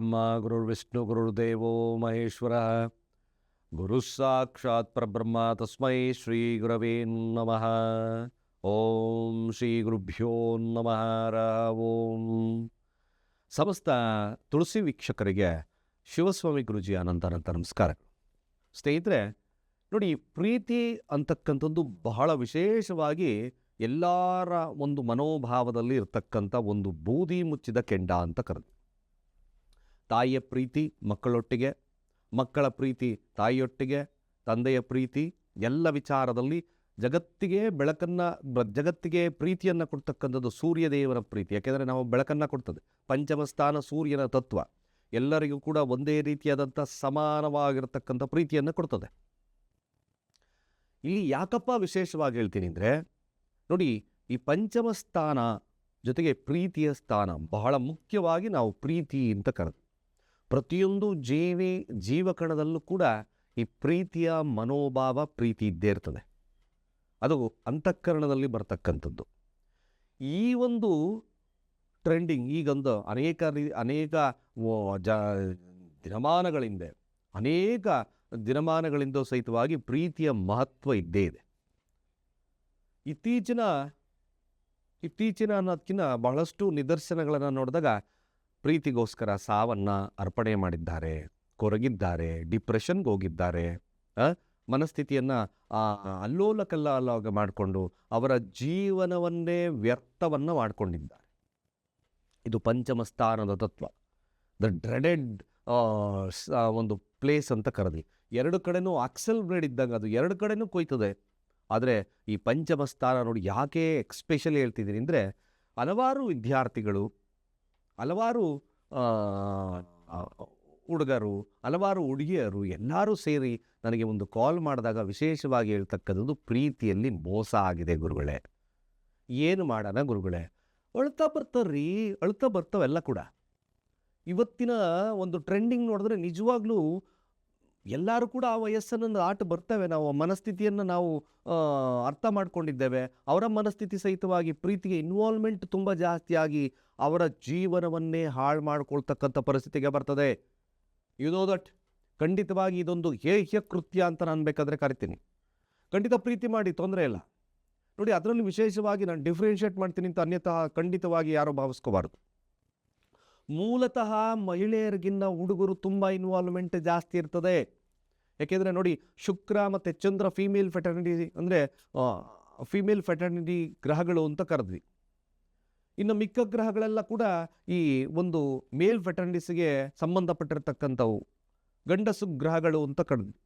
ಗುರುರ್ಬ್ರಹ್ಮ ಗುರುರ್ವಿಷ್ಣು ಗುರುರ್ದೇವೋ ಮಹೇಶ್ವರ ಗುರು ಸಾಕ್ಷಾತ್ ಪರಬ್ರಹ್ಮ ತಸ್ಮೈ ಶ್ರೀ ಗುರವೇ ನಮಃ ಓಂ ಶ್ರೀ ಗುರುಭ್ಯೋ ನಮಃ ಓಂ ಸಮಸ್ತ ತುಳಸಿ ವೀಕ್ಷಕರಿಗೆ ಶಿವಸ್ವಾಮಿ ಗುರುಜಿ ಅನಂತ ಅನಂತ ನಮಸ್ಕಾರಗಳು. ಸ್ನೇಹಿತರೆ, ನೋಡಿ, ಪ್ರೀತಿ ಅಂತಕ್ಕಂಥದ್ದು ಬಹಳ ವಿಶೇಷವಾಗಿ ಎಲ್ಲರ ಒಂದು ಮನೋಭಾವದಲ್ಲಿ ಇರತಕ್ಕಂಥ ಒಂದು ಬೂದಿ ಮುಚ್ಚಿದ ಕೆಂಡ ಅಂತ ಕರೆದು ತಾಯಿಯ ಪ್ರೀತಿ ಮಕ್ಕಳೊಟ್ಟಿಗೆ, ಮಕ್ಕಳ ಪ್ರೀತಿ ತಾಯಿಯೊಟ್ಟಿಗೆ, ತಂದೆಯ ಪ್ರೀತಿ ಎಲ್ಲ ವಿಚಾರದಲ್ಲಿ ಜಗತ್ತಿಗೆ ಬೆಳಕನ್ನು, ಜಗತ್ತಿಗೆ ಪ್ರೀತಿಯನ್ನು ಕೊಡ್ತಕ್ಕಂಥದ್ದು ಸೂರ್ಯದೇವರ ಪ್ರೀತಿ. ಯಾಕೆಂದರೆ ನಾವು ಬೆಳಕನ್ನು ಕೊಡ್ತದೆ. ಪಂಚಮಸ್ಥಾನ ಸೂರ್ಯನ ತತ್ವ. ಎಲ್ಲರಿಗೂ ಕೂಡ ಒಂದೇ ರೀತಿಯಾದಂಥ ಸಮಾನವಾಗಿರತಕ್ಕಂಥ ಪ್ರೀತಿಯನ್ನು ಕೊಡ್ತದೆ. ಇಲ್ಲಿ ಯಾಕಪ್ಪ ವಿಶೇಷವಾಗಿ ಹೇಳ್ತೀನಿ ಅಂದರೆ, ನೋಡಿ ಈ ಪಂಚಮ ಸ್ಥಾನ ಜೊತೆಗೆ ಪ್ರೀತಿಯ ಸ್ಥಾನ ಬಹಳ ಮುಖ್ಯವಾಗಿ ನಾವು ಪ್ರೀತಿ ಅಂತ ಕರೆದು ಪ್ರತಿಯೊಂದು ಜೀವಿ, ಜೀವಕಣದಲ್ಲೂ ಕೂಡ ಈ ಪ್ರೀತಿಯ ಮನೋಭಾವ ಪ್ರೀತಿ ಇದ್ದೇ ಇರ್ತದೆ. ಅದು ಅಂತಃಕರಣದಲ್ಲಿ ಬರ್ತಕ್ಕಂಥದ್ದು. ಈ ಒಂದು ಟ್ರೆಂಡಿಂಗ್ ಈಗೊಂದು ಅನೇಕ ರೀ, ಅನೇಕ ಜ, ದಿನಮಾನಗಳಿಂದ, ಅನೇಕ ದಿನಮಾನಗಳಿಂದ ಸಹಿತವಾಗಿ ಪ್ರೀತಿಯ ಮಹತ್ವ ಇದ್ದೇ ಇದೆ. ಇತ್ತೀಚಿನ ಇತ್ತೀಚಿನ ಅನ್ನೋದಕ್ಕಿಂತ ಬಹಳಷ್ಟು ನಿದರ್ಶನಗಳನ್ನು ನೋಡಿದಾಗ ಪ್ರೀತಿಗೋಸ್ಕರ ಸಾವನ್ನು ಅರ್ಪಣೆ ಮಾಡಿದ್ದಾರೆ, ಕೊರಗಿದ್ದಾರೆ, ಡಿಪ್ರೆಷನ್ಗೆ ಹೋಗಿದ್ದಾರೆ ಮನಸ್ಥಿತಿಯನ್ನು ಅಲ್ಲೋಲ ಕಲ್ಲೋಲ ಮಾಡಿಕೊಂಡು ಅವರ ಜೀವನವನ್ನೇ ವ್ಯರ್ಥವನ್ನು ಮಾಡಿಕೊಂಡಿದ್ದಾರೆ. ಇದು ಪಂಚಮ ಸ್ಥಾನದ ತತ್ವ. ದ ಡ್ರೆಡೆಡ್ ಒಂದು ಪ್ಲೇಸ್ ಅಂತ ಕರೆದಿ. ಎರಡು ಕಡೆನೂ ಅಕ್ಸಲ್ ಬ್ರೇಡ್ ಇದ್ದಂಗೆ ಅದು ಎರಡು ಕಡೆನೂ ಕೊಯ್ತದೆ. ಆದರೆ ಈ ಪಂಚಮ ಸ್ಥಾನ ನೋಡಿ ಯಾಕೆ ಎಕ್ಸ್ಪೆಷಲಿ ಹೇಳ್ತಿದ್ದೀನಿ ಅಂದರೆ ಹಲವಾರು ವಿದ್ಯಾರ್ಥಿಗಳು ಹಲವಾರು ಹುಡುಗರು, ಹಲವಾರು ಹುಡುಗಿಯರು ಎಲ್ಲರೂ ಸೇರಿ ನನಗೆ ಒಂದು ಕಾಲ್ ಮಾಡಿದಾಗ ವಿಶೇಷವಾಗಿ ಹೇಳ್ತಕ್ಕಂಥದ್ದು ಪ್ರೀತಿಯಲ್ಲಿ ಮೋಸ ಆಗಿದೆ ಗುರುಗಳೇ. ಏನು ಮಾಡೋಣ ಗುರುಗಳೇ? ಅಳ್ತಾ ಬರ್ತಾರ್ರೀ ಅಳ್ತಾ ಬರ್ತಾವೆಲ್ಲ ಕೂಡ. ಇವತ್ತಿನ ಒಂದು ಟ್ರೆಂಡಿಂಗ್ ನೋಡಿದ್ರೆ ನಿಜವಾಗ್ಲೂ ಎಲ್ಲರೂ ಕೂಡ ಆ ವಯಸ್ಸನ್ನು ಆಟ ಬರ್ತವೆ. ನಾವು ಮನಸ್ಥಿತಿಯನ್ನು ನಾವು ಅರ್ಥ ಮಾಡ್ಕೊಂಡಿದ್ದೇವೆ. ಅವರ ಮನಸ್ಥಿತಿ ಸಹಿತವಾಗಿ ಪ್ರೀತಿಗೆ ಇನ್ವಾಲ್ವ್ಮೆಂಟ್ ತುಂಬ ಜಾಸ್ತಿಯಾಗಿ ಅವರ ಜೀವನವನ್ನೇ ಹಾಳು ಮಾಡ್ಕೊಳ್ತಕ್ಕಂಥ ಪರಿಸ್ಥಿತಿಗೆ ಬರ್ತದೆ. ಯು ನೋ ದಟ್ ಖಂಡಿತವಾಗಿ ಇದೊಂದು ಹೇಹ್ಯ ಕೃತ್ಯ ಅಂತ ನಾನು ಬೇಕಾದರೆ ಕರಿತೀನಿ. ಖಂಡಿತ ಪ್ರೀತಿ ಮಾಡಿ, ತೊಂದರೆ ಇಲ್ಲ. ನೋಡಿ, ಅದರಲ್ಲಿ ವಿಶೇಷವಾಗಿ ನಾನು ಡಿಫ್ರೆನ್ಷಿಯೇಟ್ ಮಾಡ್ತೀನಿ ಅಂತ ಅನ್ಯತಃ ಖಂಡಿತವಾಗಿ ಯಾರೂ ಭಾವಿಸ್ಕೋಬಾರ್ದು. ಮೂಲತಃ ಮಹಿಳೆಯರಿಗಿನ್ನ ಹುಡುಗರು ತುಂಬ ಇನ್ವಾಲ್ವ್ಮೆಂಟ್ ಜಾಸ್ತಿ ಇರ್ತದೆ. ಯಾಕೆಂದರೆ ನೋಡಿ, ಶುಕ್ರ ಮತ್ತು ಚಂದ್ರ ಫೀಮೇಲ್ ಫೆಟರ್ನಿಟಿ ಅಂದರೆ ಫೀಮೇಲ್ ಫೆಟರ್ನಿಟಿ ಗ್ರಹಗಳು ಅಂತ ಕರೆದ್ವಿ. ಇನ್ನು ಮಿಕ್ಕ ಗ್ರಹಗಳೆಲ್ಲ ಕೂಡ ಈ ಒಂದು ಮೇಲ್ ಫೆಟರ್ನಿಟಿಸ್ಗೆ ಸಂಬಂಧಪಟ್ಟಿರ್ತಕ್ಕಂಥವು. ಗಂಡಸು ಗ್ರಹಗಳು ಅಂತ ಕರೆದ್ವಿ.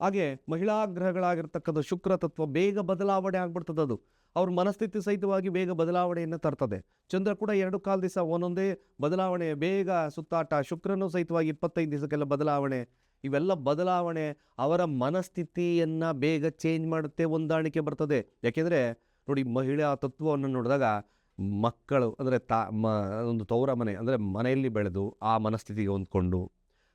ಹಾಗೆ ಮಹಿಳಾ ಗ್ರಹಗಳಾಗಿರ್ತಕ್ಕಂಥ ಶುಕ್ರ ತತ್ವ ಬೇಗ ಬದಲಾವಣೆ ಆಗ್ಬಿಡ್ತದೆ ಅದು ಅವ್ರ ಮನಸ್ಥಿತಿ ಸಹಿತವಾಗಿ ಬೇಗ ಬದಲಾವಣೆಯನ್ನು ತರ್ತದೆ. ಚಂದ್ರ ಕೂಡ ಎರಡು ಕಾಲು ದಿವಸ ಒಂದೊಂದೇ ಬದಲಾವಣೆ, ಬೇಗ ಸುತ್ತಾಟ, ಶುಕ್ರನು ಸಹಿತವಾಗಿ ಇಪ್ಪತ್ತೈದು ದಿವಸಕ್ಕೆಲ್ಲ ಬದಲಾವಣೆ, ಇವೆಲ್ಲ ಬದಲಾವಣೆ ಅವರ ಮನಸ್ಥಿತಿಯನ್ನು ಬೇಗ ಚೇಂಜ್ ಮಾಡುತ್ತೆ, ಹೊಂದಾಣಿಕೆ ಬರ್ತದೆ. ಯಾಕೆಂದರೆ ನೋಡಿ ಮಹಿಳಾ ತತ್ವವನ್ನು ನೋಡಿದಾಗ ಮಕ್ಕಳು ಅಂದರೆ ತಾ ಮ ಒಂದು ತೌರ ಮನೆ ಅಂದರೆ ಮನೆಯಲ್ಲಿ ಬೆಳೆದು ಆ ಮನಸ್ಥಿತಿಗೆ ಹೊಂದ್ಕೊಂಡು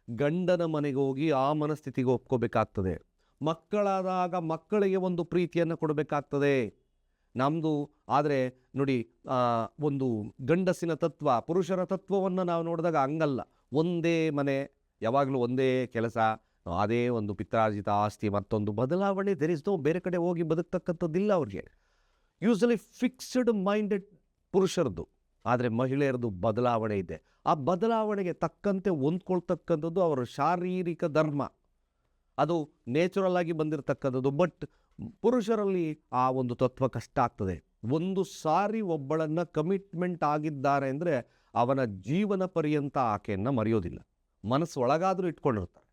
ಗಂಡನ ಮನೆಗೆ ಹೋಗಿ ಆ ಮನಸ್ಥಿತಿಗೆ ಒಪ್ಕೋಬೇಕಾಗ್ತದೆ. ಮಕ್ಕಳಾದಾಗ ಮಕ್ಕಳಿಗೆ ಒಂದು ಪ್ರೀತಿಯನ್ನು ಕೊಡಬೇಕಾಗ್ತದೆ. ನಮ್ಮದು ಆದರೆ ನೋಡಿ ಒಂದು ಗಂಡಸಿನ ತತ್ವ, ಪುರುಷರ ತತ್ವವನ್ನು ನಾವು ನೋಡಿದಾಗ ಹಂಗಲ್ಲ. ಒಂದೇ ಮನೆ, ಯಾವಾಗಲೂ ಒಂದೇ ಕೆಲಸ, ಅದೇ ಒಂದು ಪಿತ್ರಾರ್ಜಿತ ಆಸ್ತಿ, ಮತ್ತೊಂದು ಬದಲಾವಣೆ ನೋ ಬೇರೆ ಕಡೆ ಹೋಗಿ ಬದುಕ್ತಕ್ಕಂಥದ್ದಿಲ್ಲ ಅವ್ರಿಗೆ. ಯೂಸಲಿ ಫಿಕ್ಸ್ಡ್ ಮೈಂಡೆಡ್ ಪುರುಷರದ್ದು, ಆದರೆ ಮಹಿಳೆಯರದು ಬದಲಾವಣೆ ಇದೆ. ಆ ಬದಲಾವಣೆಗೆ ತಕ್ಕಂತೆ ಹೊಂದ್ಕೊಳ್ತಕ್ಕಂಥದ್ದು ಅವರ ಶಾರೀರಿಕ ಧರ್ಮ. ಅದು ನೇಚುರಲ್ ಆಗಿ ಬಂದಿರತಕ್ಕಂಥದ್ದು ಬಟ್ ಪುರುಷರಲ್ಲಿ ಆ ಒಂದು ತತ್ವ ಕಷ್ಟ ಆಗ್ತದೆ. ಒಂದು ಸಾರಿ ಒಬ್ಬಳನ್ನು ಕಮಿಟ್ಮೆಂಟ್ ಆಗಿದ್ದಾರೆ ಅಂದರೆ ಅವನ ಜೀವನ ಪರ್ಯಂತ ಆಕೆಯನ್ನು ಮರೆಯೋದಿಲ್ಲ. ಮನಸ್ಸು ಒಳಗಾದರೂ ಇಟ್ಕೊಂಡಿರ್ತಾರೆ.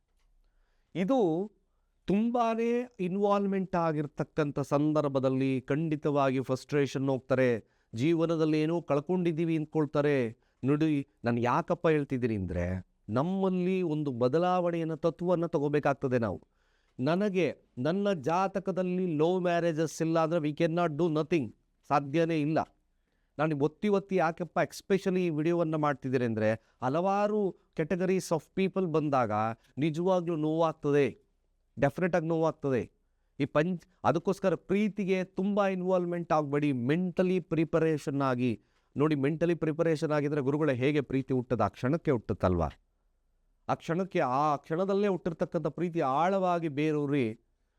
ಇದು ತುಂಬಾ ಇನ್ವಾಲ್ವ್ಮೆಂಟ್ ಆಗಿರ್ತಕ್ಕಂಥ ಸಂದರ್ಭದಲ್ಲಿ ಖಂಡಿತವಾಗಿ ಫ್ರಸ್ಟ್ರೇಷನ್ ಹೋಗ್ತಾರೆ. ಜೀವನದಲ್ಲಿ ಏನೋ ಕಳ್ಕೊಂಡಿದ್ದೀವಿ ಅಂದ್ಕೊಳ್ತಾರೆ. ನುಡಿ, ನಾನು ಯಾಕಪ್ಪ ಹೇಳ್ತಿದ್ದೀನಿ ಅಂದರೆ ನಮ್ಮಲ್ಲಿ ಒಂದು ಬದಲಾವಣೆಯನ್ನು, ತತ್ವವನ್ನು ತಗೋಬೇಕಾಗ್ತದೆ ನಾವು. ನನಗೆ ನನ್ನ ಜಾತಕದಲ್ಲಿ ಲವ್ ಮ್ಯಾರೇಜಸ್ ಇಲ್ಲ ಅಂದರೆ we can not do nothing ಸಾಧ್ಯನೇ ಇಲ್ಲ. ನಾನು ಒತ್ತಿ ಒತ್ತಿ ಯಾಕಪ್ಪ ಎಕ್ಸ್ಪೆಷಲಿ ಈ ವಿಡಿಯೋವನ್ನು ಮಾಡ್ತಿದ್ದೀರಿ ಅಂದರೆ ಹಲವಾರು ಕೆಟಗರೀಸ್ ಆಫ್ ಪೀಪಲ್ ಬಂದಾಗ ನಿಜವಾಗ್ಲೂ ನೋವಾಗ್ತದೆ. ಡೆಫಿನೆಟಾಗಿ ನೋವಾಗ್ತದೆ. ಈ ಪಂಚ್, ಅದಕ್ಕೋಸ್ಕರ ಪ್ರೀತಿಗೆ ತುಂಬ ಇನ್ವಾಲ್ವ್ಮೆಂಟ್ ಆಗಬೇಡಿ. ಮೆಂಟಲಿ ಪ್ರಿಪರೇಷನ್ ಆಗಿ. ನೋಡಿ ಮೆಂಟಲಿ ಪ್ರಿಪರೇಷನ್ ಆಗಿದ್ರೆ ಗುರುಗಳೇ ಹೇಗೆ ಪ್ರೀತಿ ಹುಟ್ಟದ? ಆ ಕ್ಷಣಕ್ಕೆ ಹುಟ್ಟುತ್ತಲ್ವಾ? ಆ ಕ್ಷಣಕ್ಕೆ, ಆ ಕ್ಷಣದಲ್ಲೇ ಹುಟ್ಟಿರ್ತಕ್ಕಂಥ ಪ್ರೀತಿ ಆಳವಾಗಿ ಬೇರೂರಿ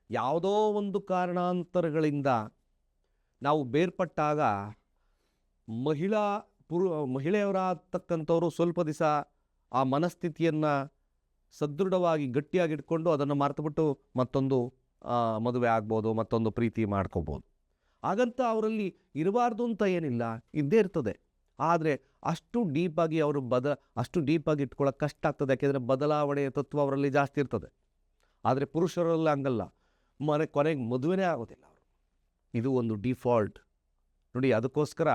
ಯಾವುದೋ ಒಂದು ಕಾರಣಾಂತರಗಳಿಂದ ನಾವು ಬೇರ್ಪಟ್ಟಾಗ ಮಹಿಳಾ ಪುರು ಮಹಿಳೆಯವರಾಗ್ತಕ್ಕಂಥವರು ಸ್ವಲ್ಪ ದಿವಸ ಆ ಮನಸ್ಥಿತಿಯನ್ನು ಸದೃಢವಾಗಿ ಗಟ್ಟಿಯಾಗಿ ಇಟ್ಕೊಂಡು ಅದನ್ನು ಮರೆತುಬಿಟ್ಟು ಮತ್ತೊಂದು ಮದುವೆ ಆಗ್ಬೋದು, ಮತ್ತೊಂದು ಪ್ರೀತಿ ಮಾಡ್ಕೋಬೋದು. ಹಾಗಂತ ಅವರಲ್ಲಿ ಇರಬಾರ್ದು ಅಂತ ಏನಿಲ್ಲ, ಇದ್ದೇ ಇರ್ತದೆ. ಆದರೆ ಅಷ್ಟು ಡೀಪಾಗಿ ಅವರು ಬದ, ಅಷ್ಟು ಡೀಪಾಗಿ ಇಟ್ಕೊಳ್ಳೋಕೆ ಕಷ್ಟ ಆಗ್ತದೆ. ಯಾಕೆಂದರೆ ಬದಲಾವಣೆಯ ತತ್ವ ಅವರಲ್ಲಿ ಜಾಸ್ತಿ ಇರ್ತದೆ. ಆದರೆ ಪುರುಷರಲ್ಲಿ ಹಂಗಲ್ಲ. ಮನೆ, ಕೊನೆಗೆ ಮದುವೆನೇ ಆಗೋದಿಲ್ಲ ಅವರು. ಇದು ಒಂದು ಡಿಫಾಲ್ಟ್ ನೋಡಿ, ಅದಕ್ಕೋಸ್ಕರ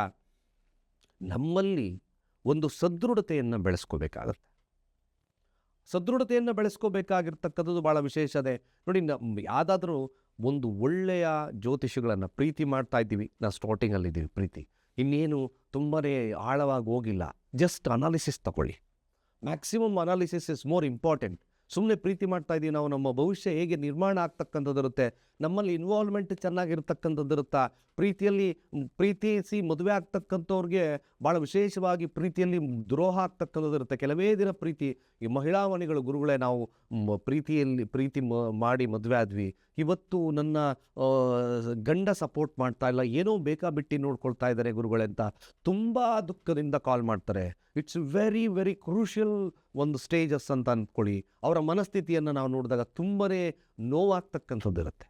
ನಮ್ಮಲ್ಲಿ ಒಂದು ಸದೃಢತೆಯನ್ನು ಬೆಳೆಸ್ಕೋಬೇಕಾಗತ್ತೆ. ಸದೃಢತೆಯನ್ನು ಬೆಳೆಸ್ಕೋಬೇಕಾಗಿರ್ತಕ್ಕಂಥದ್ದು ಭಾಳ ವಿಶೇಷತೆ ನೋಡಿ ನಮ್ಮ ಯಾವುದಾದ್ರೂ ಒಂದು ಒಳ್ಳೆಯ ಜ್ಯೋತಿಷಿಗಳನ್ನು ಪ್ರೀತಿ ಮಾಡ್ತಾ ಇದ್ದೀವಿ. ನಾವು ಸ್ಟಾರ್ಟಿಂಗಲ್ಲಿದ್ದೀವಿ ಪ್ರೀತಿ. ಇನ್ನೇನು ತುಂಬಾ ಆಳವಾಗಿ ಹೋಗಿಲ್ಲ. ಜಸ್ಟ್ ಅನಾಲಿಸಿಸ್ ತಗೊಳ್ಳಿ maximum analysis is more important ಸುಮ್ಮನೆ ಪ್ರೀತಿ ಮಾಡ್ತಾ ಇದ್ದೀವಿ ನಾವು, ನಮ್ಮ ಭವಿಷ್ಯ ಹೇಗೆ ನಿರ್ಮಾಣ ಆಗ್ತಕ್ಕಂಥದ್ದಿರುತ್ತೆ, ನಮ್ಮಲ್ಲಿ ಇನ್ವಾಲ್ವ್ಮೆಂಟ್ ಚೆನ್ನಾಗಿರ್ತಕ್ಕಂಥದ್ದಿರುತ್ತಾ, ಪ್ರೀತಿಯಲ್ಲಿ ಪ್ರೀತಿಸಿ ಮದುವೆ ಆಗ್ತಕ್ಕಂಥವ್ರಿಗೆ ಭಾಳ ವಿಶೇಷವಾಗಿ ಪ್ರೀತಿಯಲ್ಲಿ ದ್ರೋಹ ಆಗ್ತಕ್ಕಂಥದ್ದಿರುತ್ತೆ. ಕೆಲವೇ ದಿನ ಪ್ರೀತಿ, ಈ ಮಹಿಳಾಮಣಿಗಳು ಗುರುಗಳೇ ನಾವು ಪ್ರೀತಿಯಲ್ಲಿ ಪ್ರೀತಿ ಮಾಡಿ ಮದುವೆ ಆದ್ವಿ ಇವತ್ತು ನನ್ನ ಗಂಡ ಸಪೋರ್ಟ್ ಮಾಡ್ತಾ ಇಲ್ಲ. ಏನೋ ಬೇಕಾಬಿಟ್ಟಿ ನೋಡ್ಕೊಳ್ತಾ ಇದ್ದಾರೆ ಗುರುಗಳೇ ಅಂತ ತುಂಬ ದುಃಖದಿಂದ ಕಾಲ್ ಮಾಡ್ತಾರೆ. ಇಟ್ಸ್ ವೆರಿ ವೆರಿ ಕ್ರೂಷಿಯಲ್ ಒಂದು ಸ್ಟೇಜಸ್ ಅಂತ ಅಂದ್ಕೊಳ್ಳಿ ಅವರ ಮನಸ್ಥಿತಿಯನ್ನು ನಾವು ನೋಡಿದಾಗ ತುಂಬಾ ನೋವಾಗ್ತಕ್ಕಂಥದ್ದು ಇರುತ್ತೆ.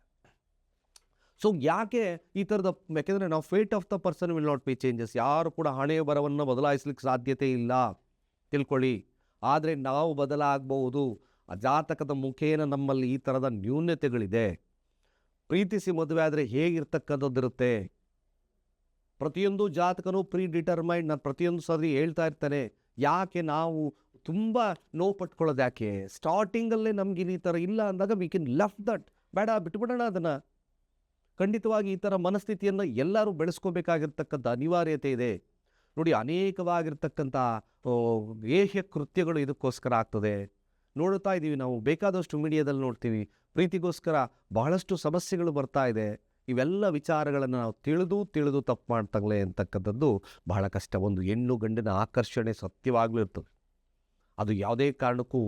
ಸೊ ಯಾಕೆ ಈ ಥರದ ಯಾಕೆಂದರೆ ನಾವು fate of the person will not be changes ಯಾರು ಕೂಡ ಹಣೆಯ ಬರವನ್ನು ಬದಲಾಯಿಸ್ಲಿಕ್ಕೆ ಸಾಧ್ಯತೆ ಇಲ್ಲ. ತಿಳ್ಕೊಳ್ಳಿ. ಆದರೆ ನಾವು ಬದಲಾಗಬಹುದು. ಆ ಜಾತಕದ ಮುಖೇನ ನಮ್ಮಲ್ಲಿ ಈ ಥರದ ನ್ಯೂನ್ಯತೆಗಳಿದೆ ಪ್ರೀತಿಸಿ ಮದುವೆ ಆದರೆ ಹೇಗಿರ್ತಕ್ಕಂಥದ್ದಿರುತ್ತೆ? ಪ್ರತಿಯೊಂದು ಜಾತಕನೂ ಪ್ರೀ ಡಿಟರ್ಮೈಂಡ್ ನಾನು ಪ್ರತಿಯೊಂದು ಸರಿ ಹೇಳ್ತಾ ಇರ್ತಾನೆ. ಯಾಕೆ ನಾವು ತುಂಬ ನೋವು ಪಟ್ಕೊಳ್ಳೋದು ಯಾಕೆ? ಸ್ಟಾರ್ಟಿಂಗಲ್ಲೇ ನಮ್ಗೆ ಈ ಥರ ಇಲ್ಲ ಅಂದಾಗ ವಿ ಕೆನ್ ಲಫ್ ದಟ್ ಬೇಡ, ಬಿಟ್ಬಿಡೋಣ ಅದನ್ನು. ಖಂಡಿತವಾಗಿ ಈ ಥರ ಮನಸ್ಥಿತಿಯನ್ನು ಎಲ್ಲರೂ ಬೆಳೆಸ್ಕೋಬೇಕಾಗಿರ್ತಕ್ಕಂಥ ಅನಿವಾರ್ಯತೆ ಇದೆ. ನೋಡಿ, ಅನೇಕವಾಗಿರ್ತಕ್ಕಂಥ ಏಹ್ಯ ಕೃತ್ಯಗಳು ಇದಕ್ಕೋಸ್ಕರ ಆಗ್ತದೆ. ನೋಡ್ತಾ ಇದ್ದೀವಿ ನಾವು. ಬೇಕಾದಷ್ಟು ಮೀಡಿಯಾದಲ್ಲಿ ನೋಡ್ತೀವಿ. ಪ್ರೀತಿಗೋಸ್ಕರ ಬಹಳಷ್ಟು ಸಮಸ್ಯೆಗಳು ಬರ್ತಾ ಇದೆ. ಇವೆಲ್ಲ ವಿಚಾರಗಳನ್ನು ನಾವು ತಿಳಿದು ತಿಳಿದು ತಪ್ಪು ಮಾಡ್ತಾಗಲೇ ಅಂತಕ್ಕಂಥದ್ದು ಬಹಳ ಕಷ್ಟ. ಒಂದು ಹೆಣ್ಣು ಗಂಡಿನ ಆಕರ್ಷಣೆ ಸತ್ಯವಾಗಲೂ ಇರ್ತದೆ. ಅದು ಯಾವುದೇ ಕಾರಣಕ್ಕೂ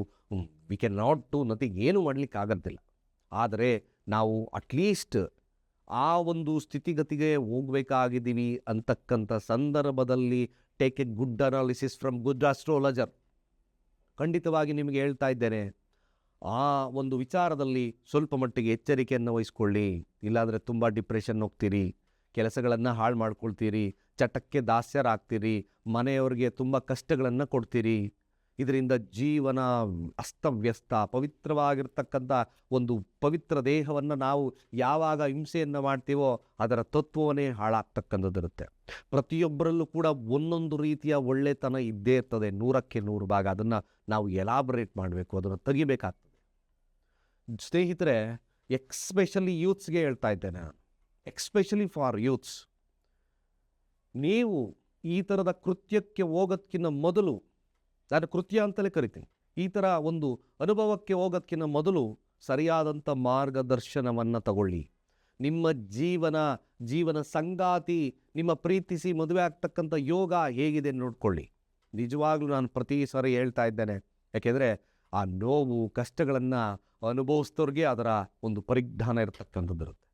we cannot to nothing ಏನು ಮಾಡಲಿಕ್ಕೆ ಆಗೋದಿಲ್ಲ ಆದರೆ ನಾವು ಅಟ್ಲೀಸ್ಟ್ ಆ ಒಂದು ಸ್ಥಿತಿಗತಿಗೆ ಹೋಗ್ಬೇಕಾಗಿದ್ದೀವಿ ಅಂತಕ್ಕಂಥ ಸಂದರ್ಭದಲ್ಲಿ take a good analysis from good astrologer ಖಂಡಿತವಾಗಿ ನಿಮಗೆ ಹೇಳ್ತಾ ಇದ್ದೇನೆ. ಆ ಒಂದು ವಿಚಾರದಲ್ಲಿ ಸ್ವಲ್ಪ ಮಟ್ಟಿಗೆ ಎಚ್ಚರಿಕೆಯನ್ನು ವಹಿಸ್ಕೊಳ್ಳಿ. ಇಲ್ಲಾಂದರೆ ತುಂಬ ಡಿಪ್ರೆಷನ್ ಹೋಗ್ತೀರಿ. ಕೆಲಸಗಳನ್ನು ಹಾಳು ಮಾಡ್ಕೊಳ್ತೀರಿ. ಚಟಕ್ಕೆ ದಾಸ್ಯರಾಗ್ತೀರಿ. ಮನೆಯವರಿಗೆ ತುಂಬ ಕಷ್ಟಗಳನ್ನು ಕೊಡ್ತೀರಿ. ಇದರಿಂದ ಜೀವನ ಅಸ್ತವ್ಯಸ್ತ, ಪವಿತ್ರವಾಗಿರ್ತಕ್ಕಂಥ ಒಂದು ಪವಿತ್ರ ದೇಹವನ್ನು ನಾವು ಯಾವಾಗ ಹಿಂಸೆಯನ್ನು ಮಾಡ್ತೀವೋ ಅದರ ತತ್ವವನ್ನೇ ಹಾಳಾಗ್ತಕ್ಕಂಥದ್ದಿರುತ್ತೆ. ಪ್ರತಿಯೊಬ್ಬರಲ್ಲೂ ಕೂಡ ಒಂದೊಂದು ರೀತಿಯ ಒಳ್ಳೆತನ ಇದ್ದೇ ಇರ್ತದೆ. ನೂರಕ್ಕೆ ನೂರು ಭಾಗ. ಅದನ್ನು ನಾವು ಎಲಾಬ್ರೇಟ್ ಮಾಡಬೇಕು. ಅದನ್ನು ತೆಗಿಬೇಕಾಗ್ತದೆ. ಸ್ನೇಹಿತರೆ ಎಕ್ಸ್ಪೆಷಲಿ ಯೂತ್ಸ್ಗೆ ಹೇಳ್ತಾ ಇದ್ದೇನೆ ಎಕ್ಸ್ಪೆಷಲಿ ಫಾರ್ ಯೂತ್ಸ್ ನೀವು ಈ ಥರದ ಕೃತ್ಯಕ್ಕೆ ಹೋಗೋದಕ್ಕಿಂತ ಮೊದಲು ನಾನು ಕೃತ್ಯ ಅಂತಲೇ ಕರಿತೀನಿ. ಈ ಥರ ಒಂದು ಅನುಭವಕ್ಕೆ ಹೋಗೋದಕ್ಕಿಂತ ಮೊದಲು ಸರಿಯಾದಂಥ ಮಾರ್ಗದರ್ಶನವನ್ನು ತಗೊಳ್ಳಿ. ನಿಮ್ಮ ಜೀವನ ಜೀವನ ಸಂಗಾತಿ, ನಿಮ್ಮ ಪ್ರೀತಿಸಿ ಮದುವೆ ಆಗ್ತಕ್ಕಂಥ ಯೋಗ ಹೇಗಿದೆ ನೋಡಿಕೊಳ್ಳಿ. ನಿಜವಾಗ್ಲೂ ನಾನು ಪ್ರತಿ ಸಾರಿ ಹೇಳ್ತಾ ಇದ್ದೇನೆ. ಯಾಕೆಂದರೆ ಆ ನೋವು, ಕಷ್ಟಗಳನ್ನು ಅನುಭವಿಸಿದವ್ರಿಗೆ ಅದರ ಒಂದು ಪರಿಜ್ಞಾನ ಇರತಕ್ಕಂಥದ್ದಿರುತ್ತೆ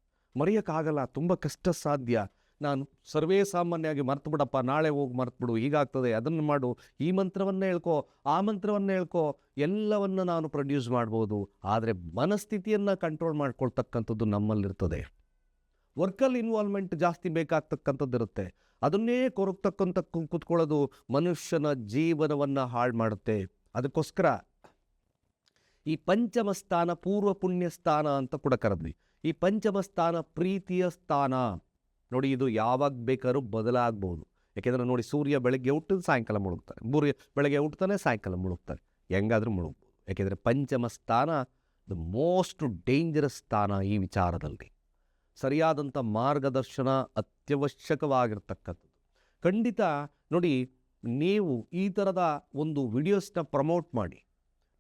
ಮರೆಯೋಕ್ಕಾಗಲ್ಲ, ತುಂಬ ಕಷ್ಟ ಸಾಧ್ಯ. ನಾನು ಸರ್ವೇ ಸಾಮಾನ್ಯವಾಗಿ ಮರ್ತು ಬಿಡಪ್ಪ, ನಾಳೆ ಹೋಗಿ ಮರ್ತ್ಬಿಡು ಹೀಗಾಗ್ತದೆ ಅದನ್ನು ಮಾಡು, ಈ ಮಂತ್ರವನ್ನು ಹೇಳ್ಕೊ, ಆ ಮಂತ್ರವನ್ನು ಹೇಳ್ಕೊ, ಎಲ್ಲವನ್ನು ನಾನು ಪ್ರೊಡ್ಯೂಸ್ ಮಾಡ್ಬೋದು. ಆದರೆ ಮನಸ್ಥಿತಿಯನ್ನು ಕಂಟ್ರೋಲ್ ಮಾಡ್ಕೊಳ್ತಕ್ಕಂಥದ್ದು ನಮ್ಮಲ್ಲಿರ್ತದೆ. ವರ್ಕಲ್ ಇನ್ವಾಲ್ವ್ಮೆಂಟ್ ಜಾಸ್ತಿ ಬೇಕಾಗ್ತಕ್ಕಂಥದ್ದು ಇರುತ್ತೆ. ಅದನ್ನೇ ಕೊರಗ್ತಕ್ಕಂಥ ಕುತ್ಕೊಳ್ಳೋದು ಮನುಷ್ಯನ ಜೀವನವನ್ನು ಹಾಳು ಮಾಡುತ್ತೆ. ಅದಕ್ಕೋಸ್ಕರ ಈ ಪಂಚಮ ಸ್ಥಾನ ಪೂರ್ವ ಪುಣ್ಯ ಸ್ಥಾನ ಅಂತ ಕೂಡ ಕರೆದ್ವಿ. ಈ ಪಂಚಮ ಸ್ಥಾನ ಪ್ರೀತಿಯ ಸ್ಥಾನ. ನೋಡಿ ಇದು ಯಾವಾಗ ಬೇಕಾದ್ರೂ ಬದಲಾಗ್ಬೋದು ಯಾಕೆಂದರೆ ನೋಡಿ ಸೂರ್ಯ ಬೆಳಗ್ಗೆ ಹುಟ್ಟಿದ ಸಾಯಂಕಾಲ ಮುಳುಗ್ತಾರೆ ಸೂರ್ಯ ಬೆಳಗ್ಗೆ ಹುಟ್ಟುತ್ತಾನೆ ಸಾಯಂಕಾಲ ಮುಳುಗ್ತಾರೆ ಹೆಂಗಾದರೂ ಮುಳುಗ್ಬೋದು. ಯಾಕೆಂದರೆ ಪಂಚಮ ಸ್ಥಾನ ದ ಮೋಸ್ಟ್ ಡೇಂಜರಸ್ ಸ್ಥಾನ ಈ ವಿಚಾರದಲ್ಲಿ. ಸರಿಯಾದಂಥ ಮಾರ್ಗದರ್ಶನ ಅತ್ಯವಶ್ಯಕವಾಗಿರ್ತಕ್ಕಂಥದ್ದು. ಖಂಡಿತ ನೋಡಿ ನೀವು ಈ ಥರದ ಒಂದು ವಿಡಿಯೋಸ್ನ ಪ್ರಮೋಟ್ ಮಾಡಿ.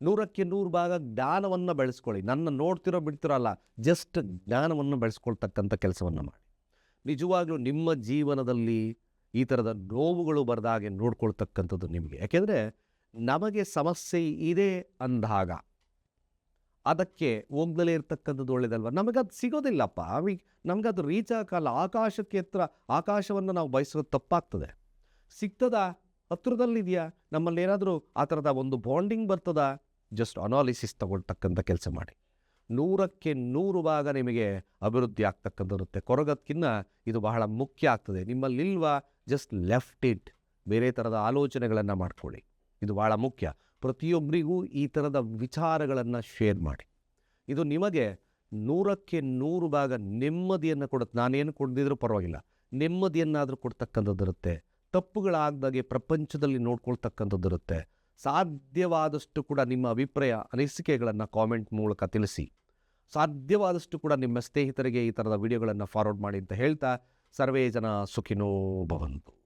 ನೂರಕ್ಕೆ ನೂರು ಭಾಗ ಜ್ಞಾನವನ್ನು ಬೆಳೆಸ್ಕೊಳ್ಳಿ. ನನ್ನ ನೋಡ್ತಿರೋ ಬಿಡ್ತಿರೋ ಅಲ್ಲ ಜಸ್ಟ್ ಜ್ಞಾನವನ್ನು ಬೆಳೆಸ್ಕೊಳ್ತಕ್ಕಂಥ ಕೆಲಸವನ್ನು ಮಾಡಿ. ನಿಜವಾಗ್ಲೂ ನಿಮ್ಮ ಜೀವನದಲ್ಲಿ ಈ ಥರದ ನೋವುಗಳು ಬರದಾಗೆ ನೋಡ್ಕೊಳ್ತಕ್ಕಂಥದ್ದು ನಿಮಗೆ. ಯಾಕೆಂದರೆ ನಮಗೆ ಸಮಸ್ಯೆ ಇದೆ ಅಂದಾಗ ಅದಕ್ಕೆ ಹೋಗ್ದಲೇ ಇರ್ತಕ್ಕಂಥದ್ದು ಒಳ್ಳೇದಲ್ವ? ನಮಗದು ಸಿಗೋದಿಲ್ಲಪ್ಪ. ನಮಗದು ರೀಚ್ ಆಗಲ್ಲ ಆಕಾಶಕ್ಕೆ ಎತ್ತರ, ಆಕಾಶವನ್ನು ನಾವು ಬಯಸೋದು ತಪ್ಪಾಗ್ತದೆ. ಸಿಗ್ತದ? ಹತ್ರದಲ್ಲಿದೆಯಾ? ನಮ್ಮಲ್ಲಿ ಏನಾದರೂ ಆ ಥರದ ಒಂದು ಬಾಂಡಿಂಗ್ ಬರ್ತದ? ಜಸ್ಟ್ ಅನಾಲಿಸಿಸ್ ತಗೊಳ್ತಕ್ಕಂಥ ಕೆಲಸ ಮಾಡಿ. ನೂರಕ್ಕೆ ನೂರು ಭಾಗ ನಿಮಗೆ ಅಭಿವೃದ್ಧಿ ಆಗ್ತಕ್ಕಂಥರುತ್ತೆ ಕೊರಗದ್ಕಿನ್ನ ಇದು ಬಹಳ ಮುಖ್ಯ ಆಗ್ತದೆ. ನಿಮ್ಮಲ್ಲಿಲ್ವಾ ಜಸ್ಟ್ ಲೆಫ್ಟ್ ಇಟ್ ಬೇರೆ ಥರದ ಆಲೋಚನೆಗಳನ್ನು ಮಾಡ್ಕೊಳ್ಳಿ. ಇದು ಬಹಳ ಮುಖ್ಯ. ಪ್ರತಿಯೊಬ್ಬರಿಗೂ ಈ ಥರದ ವಿಚಾರಗಳನ್ನು ಶೇರ್ ಮಾಡಿ. ಇದು ನಿಮಗೆ ನೂರಕ್ಕೆ ನೂರು ಭಾಗ ನೆಮ್ಮದಿಯನ್ನು ಕೊಡುತ್ತೆ. ನಾನೇನು ಕೊಡದಿದ್ರೂ ಪರವಾಗಿಲ್ಲ. ನೆಮ್ಮದಿಯನ್ನಾದರೂ ಕೊಡ್ತಕ್ಕಂಥದ್ದಿರುತ್ತೆ ತಪ್ಪುಗಳಾಗ್ದಾಗೆ ಪ್ರಪಂಚದಲ್ಲಿ ನೋಡ್ಕೊಳ್ತಕ್ಕಂಥದ್ದಿರುತ್ತೆ ಸಾಧ್ಯವಾದಷ್ಟು ಕೂಡ ನಿಮ್ಮ ಅಭಿಪ್ರಾಯ ಅನಿಸಿಕೆಗಳನ್ನು ಕಾಮೆಂಟ್ ಮೂಲಕ ತಿಳಿಸಿ. ಸಾಧ್ಯವಾದಷ್ಟು ಕೂಡ ನಿಮ್ಮ ಸ್ನೇಹಿತರಿಗೆ ಈ ಥರದ ವಿಡಿಯೋಗಳನ್ನು ಫಾರ್ವರ್ಡ್ ಮಾಡಿ ಅಂತ ಹೇಳ್ತಾ ಸರ್ವೇ ಜನ ಸುಖಿನೋ ಭವಂತು.